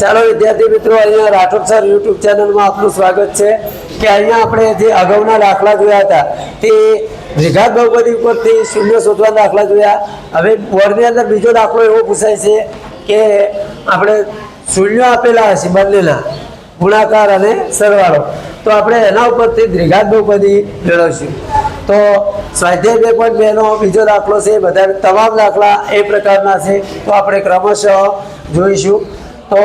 ચાલો વિદ્યાર્થી મિત્રો, અહીંયા રાઠોડ સર યુટ્યુબ ચેનલમાં આપનું સ્વાગત છે. કે અહીંયા આપણે જે અગાઉના દાખલા જોયા હતા, તે દ્વિઘાત બહુપદી ઉપરથી શૂન્ય શોધવાના દાખલા જોયા. હવે બોર્ડની અંદર બીજો દાખલો એવો પૂછાય છે કે આપણે શૂન્ય આપેલા હશે બંનેના, ગુણાકાર અને સરવાળો. તો આપણે એના ઉપરથી દ્વિઘાત બહુપદી મેળવશું. તો સ્વાધ્યાય બે પોઈન્ટ બેનો બીજો દાખલો છે. બધા તમામ દાખલા એ પ્રકારના છે. તો આપણે ક્રમશઃ જોઈશું. તો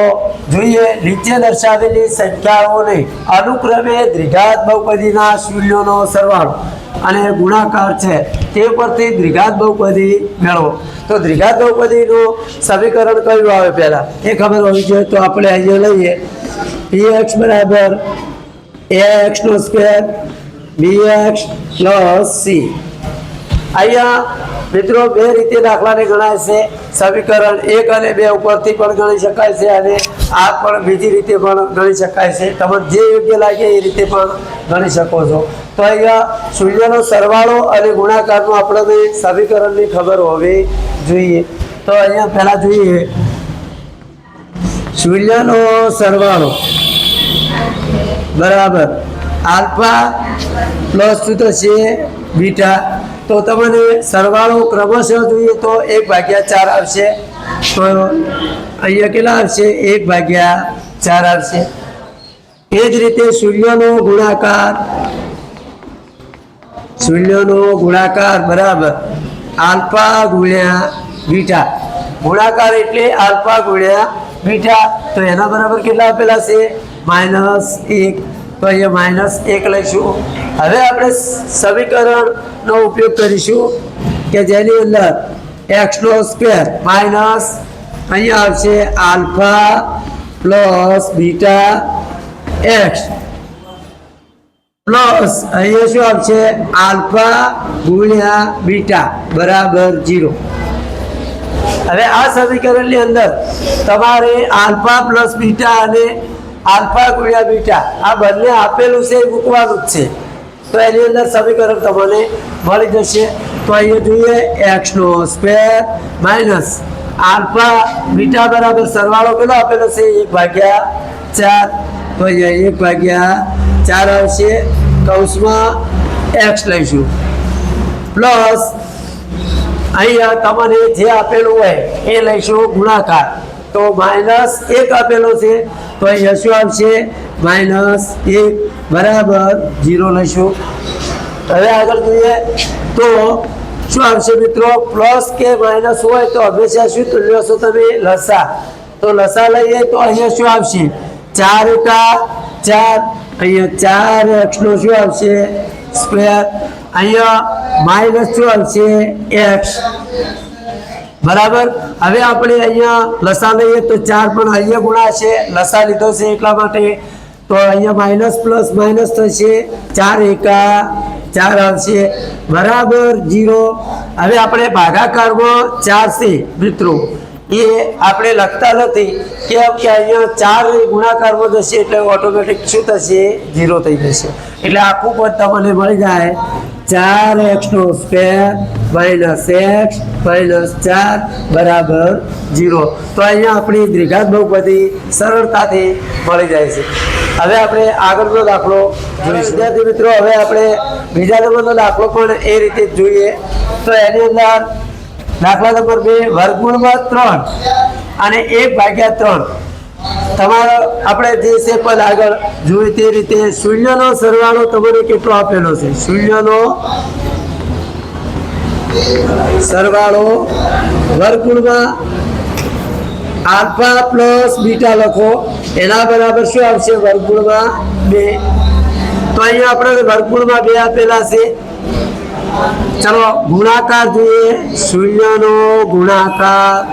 જોઈએ, નીચે દર્શાવેલી સંખ્યાઓને અનુક્રમે દ્વિઘાત બહુપદીના શૂન્યોનો સરવાળો. અને ગુણાકાર છે, તે પરથી દ્વિઘાત બહુપદી મેળવો. તો દ્વિઘાત બહુપદીનું સમીકરણ કયું આવે પહેલા? એ ખબર હોવી જોઈએ, તો આપણે અહીંયા લઈએ. પી એક્સ બરાબર એ એક્સનો square B x plus C અહીંયા મિત્રો, બે રીતે દાખલાને ગણાય છે. સમીકરણ એક અને બે ઉપરથી પણ ગણી શકાય છે અને આ પણ બીજી રીતે પણ ગણી શકાય છે. તમને જે યોગ્ય લાગે એ રીતે પણ ગણી શકો છો. તો અહીંયા શૂન્યનો સરવાળો અને ગુણાકારનું આપણને સમીકરણની ખબર હોવી જોઈએ. તો અહીંયા પહેલાં જોઈએ. શૂન્યનો સરવાળો. બરાબર. આલ્ફા પ્લસ શું થશે બીટા. તો તમને સરવાળો ક્રમશઃ જોઈએ તો એક ભાગ્યા ચાર આવશે. તો અહીંયા કેટલા આવશે? એક ભાગ્યા ચાર આવશે. એ જ રીતે સૂર્યનો ગુણાકાર, શૂન્યનો ગુણાકાર બરાબર આલ્ફા ગુણ્યા બીટા. ગુણાકાર એટલે આલ્ફા ગુણ્યા બીટા. તો એના બરાબર કેટલા આપેલા છે? માઇનસ એક. તો અહીંયા માઇનસ એક લઈશું. હવે આપણે સમીકરણનો ઉપયોગ કરીશું કે જેની અંદર એક્સનો સ્ક્વેર માઇનસ અહીંયા આવશે alpha plus beta x plus અહીંયા શું આવશે? આલ્ફા ગુણ્યા બીટા બરાબર જીરો હવે આ સમીકરણની અંદર તમારે આલ્ફા પ્લસ બીટા અને આલ્ફા ગુણ્યા બીટા. આ બંને આપેલું છે એ મૂકવાનું જ છે. તો એની અંદર સમીકરણ તમને મળી જશે. તો અહીંયા જોઈએ એક્સનો સ્ક્વેર માઇનસ આલ્ફા બીટા બરાબર સરવાળો કેટલો આપેલો છે? એક ભાગ્યા ચાર. તો અહીંયા એક ભાગ્યા ચાર આવશે. કૌંસમાં એક્સ લઈશું. પ્લસ અહીંયા તમને જે આપેલું હોય, એ લઈશું ગુણાકાર. તો માઇનસ એક આપેલો છે. તો અહીંયા શું આવશે. માઇનસ એક બરાબર જીરો લઈશું. હવે આગળ જોઈએ તો શું આવશે મિત્રો? પ્લસ કે માઇનસ હોય તો હંમેશા શું લેશો તમે? લસા. તો લસા લઈએ તો અહીંયા શું આવશે? ચાર એકા ચાર. અહીંયા ચાર એક્સનો શું આવશે? સ્ક્વેર. અહીંયા માઇનસ શું આવશે? એક્સ. બરાબર? હવે આપણે અહીંયા લસા લઈએ તો ચાર પણ અહીંયા ગુણાશે. લસા લીધો છે એટલા માટે. તો અહીંયા માઇનસ પ્લસ માઇનસ થશે. ચાર એકા ચાર આવશે. બરાબર, જીરો. હવે આપણે ભાગાકારમાં ચાર છે, મિત્રો. એ આપણે લખતા નથી. કે અહીંયા ચાર ગુણાકારમાં જશે એટલે ઓટોમેટિક શું થશે? જીરો થઈ જશે. એટલે આખું પદ તમને મળી જાય. ચાર એક્સ નો સ્ક્વેર માઇનસ એક્સ માઇનસ ચાર બરાબર જીરો તો અહીંયા આપણી દ્વિઘાત બહુપદી સરળતાથી મળી જાય છે. હવે આપણે આગળનો દાખલો વિદ્યાર્થી મિત્રો, હવે આપણે બીજા નંબરનો દાખલો પણ એ રીતે જ જોઈએ. તો એની અંદર દાખલા નંબર બે, વર્ગમૂળમાં ત્રણ અને એક ભાગ્યા ત્રણ. તમારો આપણે જે છે પદ આગળ જોઈએ તે રીતે શૂન્યનો સરવાળો તમારે કેટલો આપેલો છે? શૂન્યનો સરવાળો વર્ગુણમાં આલ્ફા પ્લસ બીટા લખો. એના બરાબર શું આવશે? વર્ગુણમાં બે. તો અહીંયા આપણે વર્ગુણમાં બે આપેલા છે. ચલો, ગુણાકાર જોઈએ. શૂન્યનો ગુણાકાર.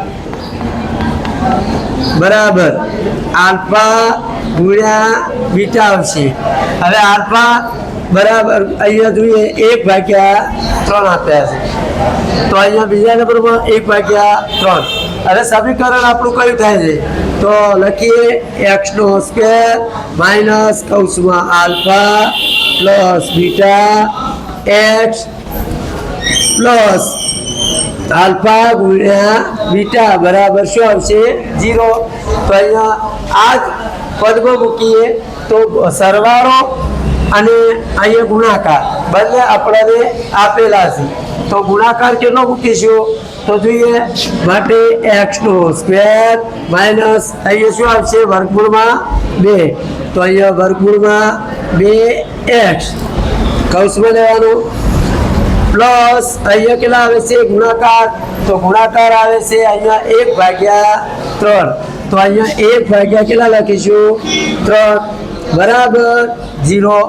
બરાબર. આલ્ફા ગુણ્યા બીટા આવશે. હવે આલ્ફા બરાબર અહીંયા જોઈએ એક ભાગ્યા ત્રણ આપ્યા છે. તો અહીંયા બીજા નંબરમાં એક ભાગ્યા ત્રણ. હવે સમીકરણ આપણું કયું થાય છે? તો લખીએ એક્સનો સ્કેર માઇનસ કૌંસમાં alpha plus beta x plus alpha ગુણ્યા બીટા બરાબર શું આવશે? જીરો તો અહીંયા આ પદમાં મૂકીએ તો સરવાળો અને અહીંયા ગુણાકાર. બંને આપણને આપેલા છે. તો ગુણાકાર કેટલો મૂકીશું? તો જોઈએ, માટે એક્સ નો સ્ક્વેર માઇનસ અહીંયા શું આવશે? વર્ગમૂળમાં બે. તો અહીંયા વર્ગમૂળમાં બે એક્સ કૌશમાં લેવાનું? પ્લસ અહીંયા કેટલા આવે છે? ગુણાકાર. તો ગુણાકાર આવે છે અહીંયા એક ભાગ્યા ત્રણ. તો અહીંયા એક ભાગ્યા કેટલા લખીશું? ત્રણ. બરાબર. ઝીરો.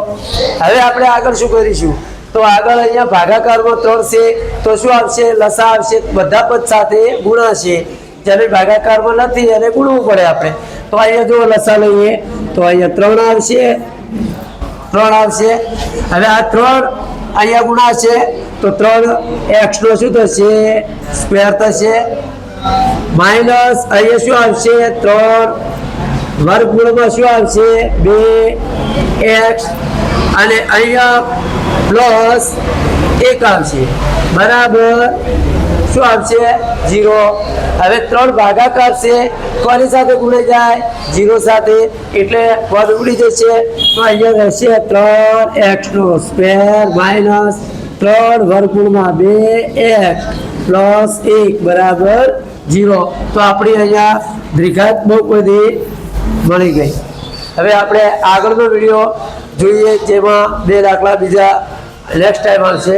હવે આપણે આગળ શું કરીશું? તો આગળ અહીંયા ભાગાકારમાં ત્રણ છે. તો શું આવશે? લસા આવશે. બધા પદ સાથે ગુણાશે. જ્યારે ભાગાકારમાં નથી એને ગુણવું પડે આપણે. તો અહીંયા જો લસા લઈએ. તો અહીંયા ત્રણ આવશે. ત્રણ આવશે. હવે આ ત્રણ અહીંયા ગુણા છે તો ત્રણ એક્સ નો શું થશે? સ્ક્વેર થશે. માઇનસ અહીંયા શું આવશે? ત્રણ. વર્ગમૂળમાં શું આવશે? બે. એક્સ અને અહીંયા પ્લસ એક આવશે. બરાબર. શું આવશે? જીરો હવે ત્રણ ભાગાકાર છે કોની સાથે ગુણાઈ જાય? જીરો સાથે. એટલે પદ ઉડી જશે. તો અહીંયા રહેશે ત્રણ એક્સ નો સ્ક્વેર માઇનસ ત્રણ વર્ગમૂળમાં બે એક્સ પ્લસ એક, બરાબર જીરો. તો આપણી અહીંયા દ્વિઘાત બધી મળી ગઈ. હવે આપણે આગળનો વીડિયો જોઈએ, જેમાં બે દાખલા બીજા નેક્સ્ટ ટાઈમ આવશે.